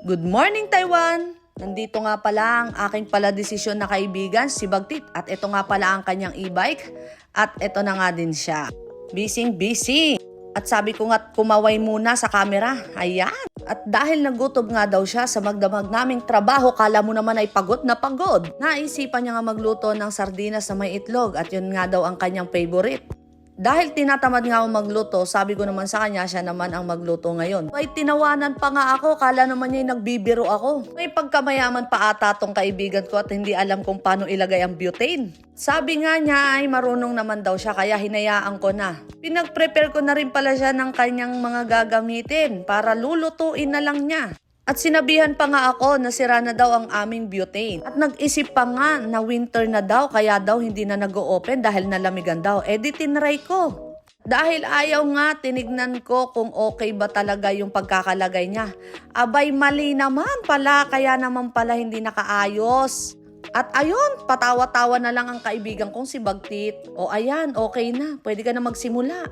Good morning, Taiwan! Nandito nga pala ang aking pala desisyon na kaibigan, si Bagtit. At ito nga pala ang kanyang e-bike. At ito na nga din siya. Busy, busy. At sabi ko nga kumaway muna sa camera. Ayan. At dahil nagutob nga daw siya sa magdamag naming trabaho, kala mo naman ay pagod na pagod. Naisipan niya nga magluto ng sardinas na may itlog at yun nga daw ang kanyang favorite. Dahil tinatamad nga ako magluto, sabi ko naman sa kanya, siya naman ang magluto ngayon. May tinawanan pa nga ako, kala naman niya nagbibiro ako. May pagkamayaman pa ata tong kaibigan ko at hindi alam kung paano ilagay ang butane. Sabi nga niya ay marunong naman daw siya kaya hinayaan ko na. Pinag-prepare ko na rin pala siya ng kanyang mga gagamitin para lulutuin na lang niya. At sinabihan pa nga ako na sira na daw ang aming butane. At nag-isip pa nga na winter na daw kaya daw hindi na nag-open dahil nalamigan daw. Eh di tinry ko. Dahil ayaw nga, tinignan ko kung okay ba talaga yung pagkakalagay niya. Abay, mali naman pala, kaya naman pala hindi nakaayos. At ayun, patawa-tawa na lang ang kaibigan kong si Bagtit. O ayan, okay na, pwede ka na magsimula.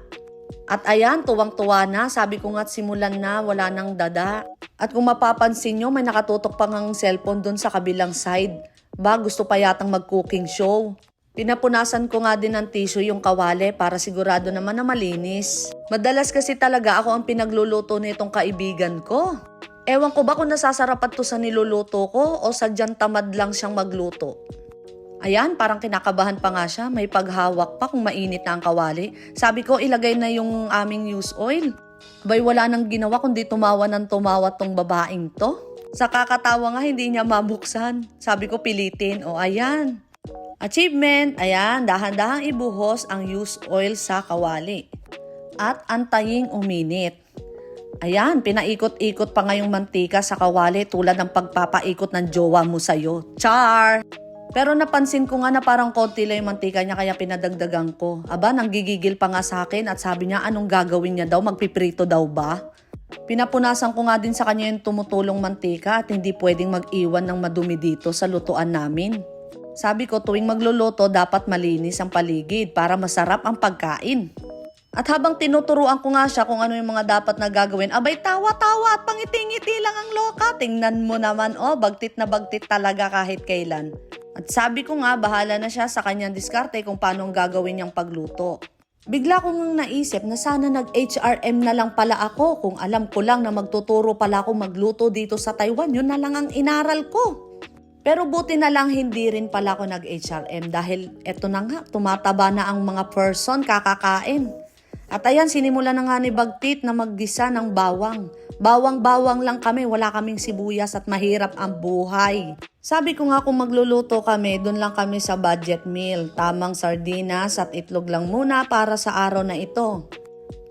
At ayan, tuwang-tuwa na. Sabi ko nga simulan na, wala nang dada. At kung mapapansin nyo, may nakatutok pang ang cellphone dun sa kabilang side. Ba, gusto pa yatang mag-cooking show. Pinapunasan ko nga din ng tissue yung kawali para sigurado naman na malinis. Madalas kasi talaga ako ang pinagluluto nitong kaibigan ko. Ewan ko ba kung nasasarapan to sa niluluto ko o sadyang tamad lang siyang magluto. Ayan, parang kinakabahan pa nga siya. May paghawak pa kung mainit na ang kawali. Sabi ko, ilagay na yung aming use oil. Bay, wala nang ginawa kundi tumawa ng tumawa tong babaeng to. Sa kakatawa nga, hindi niya mabuksan. Sabi ko, pilitin. O, ayan. Achievement, ayan, dahan-dahang ibuhos ang use oil sa kawali. At antaying uminit. Ayan, pinaikot-ikot pa ngayong mantika sa kawali tulad ng pagpapaikot ng jowa mo sa'yo. Char! Pero napansin ko nga na parang konti lang yung mantika niya kaya pinadagdagan ko. Aba, nanggigigil pa nga sa akin at sabi niya anong gagawin niya daw, magpiprito daw ba? Pinapunasan ko nga din sa kanya yung tumutulong mantika at hindi pwedeng mag-iwan ng madumi dito sa lutuan namin. Sabi ko tuwing magluluto dapat malinis ang paligid para masarap ang pagkain. At habang tinuturuan ko nga siya kung ano yung mga dapat na gagawin, abay tawa-tawa at pangiti-ngiti lang ang loka. Tingnan mo naman, oh, bagtit na bagtit talaga kahit kailan. At sabi ko nga, bahala na siya sa kanyang diskarte kung paano ang gagawin niyang pagluto. Bigla ko ngang naisip na sana nag-HRM na lang pala ako kung alam ko lang na magtuturo pala ako magluto dito sa Taiwan. Yun na lang ang inaral ko. Pero buti na lang hindi rin pala ako nag-HRM dahil eto na nga, tumataba na ang mga person kakakain. At ayan, sinimula na nga ni Bagtit na maggisa ng bawang. Bawang-bawang lang kami, wala kaming sibuyas at mahirap ang buhay. Sabi ko nga kung magluluto kami, dun lang kami sa budget meal. Tamang sardinas at itlog lang muna para sa araw na ito.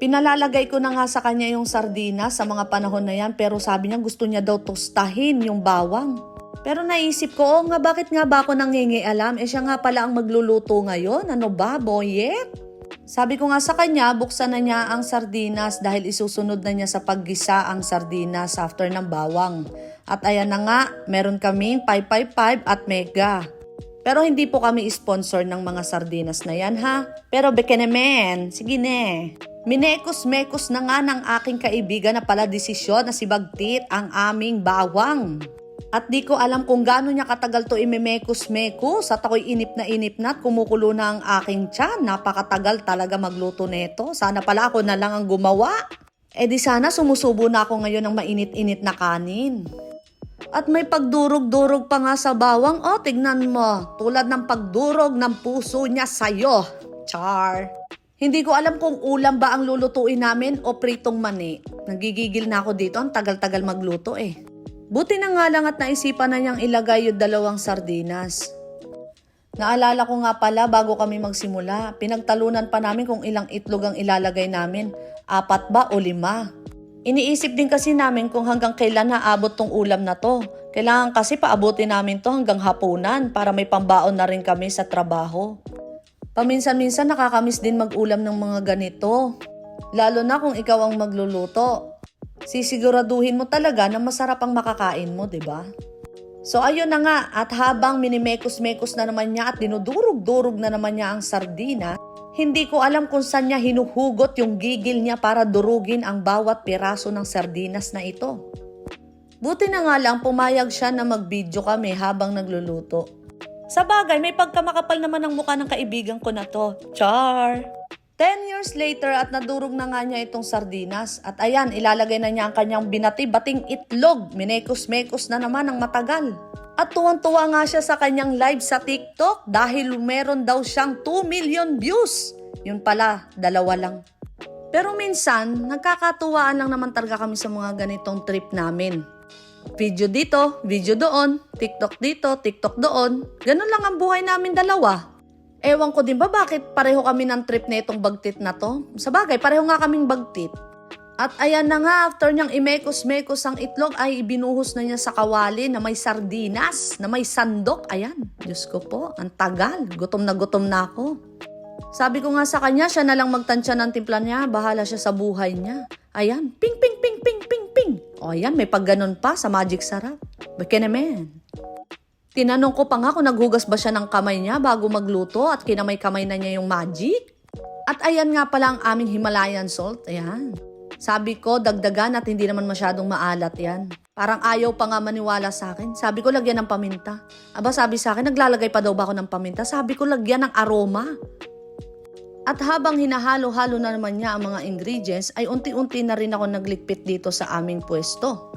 Pinalalagay ko na nga sa kanya yung sardinas sa mga panahon na yan pero sabi niya gusto niya daw tostahin yung bawang. Pero naisip ko, oh nga bakit nga ba ako nangingialam? Eh siya nga pala ang magluluto ngayon. Ano ba, boyet? Sabi ko nga sa kanya, buksan na niya ang sardinas dahil isusunod na niya sa paggisa ang sardinas after ng bawang. At ayan na nga, meron kaming 555 at mega. Pero hindi po kami sponsor ng mga sardinas na yan ha. Pero bekenemen, sige ne. Minekos-mekos na nga ng aking kaibigan na pala desisyon na si Bagtit ang aming bawang. At di ko alam kung gaano niya katagal to imemekos-mekos at ako'y inip na inip na at kumukulo na ang aking tiyan. Napakatagal talaga magluto nito. Sana pala ako na lang ang gumawa. E di sana sumusubo na ako ngayon ng mainit-init na kanin. At may pagdurog-durog pa nga sa bawang. Oh, tignan mo. Tulad ng pagdurog ng puso niya sa'yo. Char. Hindi ko alam kung ulam ba ang lulutuin namin o pritong mani. Nagigigil na ako dito. Ang tagal-tagal magluto eh. Buti na nga lang at naisipan na niyang ilagay yung dalawang sardinas. Naalala ko nga pala bago kami magsimula, pinagtalunan pa namin kung ilang itlog ang ilalagay namin. Apat ba o lima? Iniisip din kasi namin kung hanggang kailan haabot tong ulam na to. Kailangan kasi paabutin namin to hanggang hapunan para may pambaon na rin kami sa trabaho. Paminsan-minsan nakakamiss din mag-ulam ng mga ganito. Lalo na kung ikaw ang magluluto. Sisiguraduhin mo talaga na masarap ang makakain mo, 'di ba? So ayun na nga, at habang minimekos-mekos na naman niya at dinudurog-durog na naman niya ang sardina, hindi ko alam kung saan niya hinuhugot yung gigil niya para durugin ang bawat piraso ng sardinas na ito. Buti na nga lang pumayag siya na mag-video kami habang nagluluto. Sa bagay, may pagkamakapal naman ang mukha ng kaibigan ko na to. Char! 10 years later at nadurog na nga niya itong sardinas. At ayan, ilalagay na niya ang kanyang binati-bating itlog. Minekos-mekos na naman ang matagal. At tuwang-tuwa nga siya sa kanyang live sa TikTok dahil meron daw siyang 2 million views. Yun pala, dalawa lang. Pero minsan, nagkakatuwaan lang naman talaga kami sa mga ganitong trip namin. Video dito, video doon, TikTok dito, TikTok doon. Ganun lang ang buhay namin dalawa. Ewan ko din ba bakit pareho kami ng trip na itong bagtit na to? Sa bagay, pareho nga kaming bagtit. At ayan na nga, after niyang imekos-mekos ang itlog, ay ibinuhos na niya sa kawali na may sardinas, na may sandok. Ayan, Diyos ko po, ang tagal. Gutom na gutom na ako. Sabi ko nga sa kanya, siya na lang magtansya ng timpla niya, bahala siya sa buhay niya. Ayan, ping, ping, ping, ping, ping, ping. O ayan, may pagganon pa sa Magic Sarap. Baka naman. Tinanong ko pa nga kung naghugas ba siya ng kamay niya bago magluto at kinamay-kamay na niya yung magic. At ayan nga pala ang aming Himalayan salt. Ayan. Sabi ko, dagdagan at hindi naman masyadong maalat yan. Parang ayaw pa nga maniwala sa akin. Sabi ko, lagyan ng paminta. Aba, sabi sa akin, naglalagay pa daw ba ako ng paminta? Sabi ko, lagyan ng aroma. At habang hinahalo-halo na naman niya ang mga ingredients, ay unti-unti na rin ako naglikpit dito sa aming pwesto.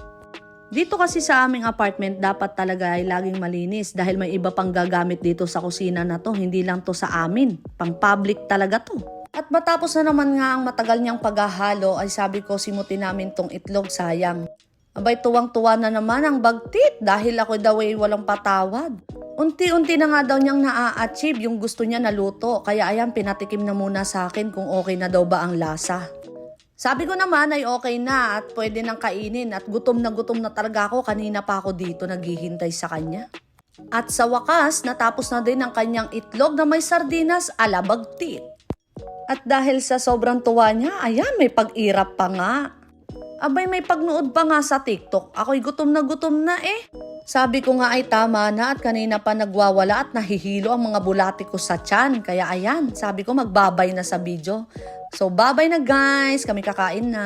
Dito kasi sa aming apartment, dapat talaga ay laging malinis dahil may iba pang gagamit dito sa kusina na to. Hindi lang to sa amin. Pang public talaga to. At matapos na naman nga ang matagal niyang paghahalo, ay sabi ko simutin namin tong itlog sayang. Abay tuwang-tuwa na naman ang bagtit dahil ako daw ay walang patawad. Unti-unti na nga daw niyang naa-achieve yung gusto niya na luto. Kaya ayan, pinatikim na muna sa akin kung okay na daw ba ang lasa. Sabi ko naman ay okay na at pwede nang kainin at gutom na gutom na talaga ako kanina pa ako dito naghihintay sa kanya. At sa wakas, natapos na din ang kanyang itlog na may sardinas ala bagtit. At dahil sa sobrang tuwa niya, ayan, may pag-irap pa nga. Abay, may pagnood pa nga sa TikTok. Ako'y gutom na gutom na eh. Sabi ko nga ay tama na at kanina pa nagwawala at nahihilo ang mga bulati ko sa tiyan. Kaya ayan, sabi ko magbabay na sa video. So, babay na guys. Kami kakain na.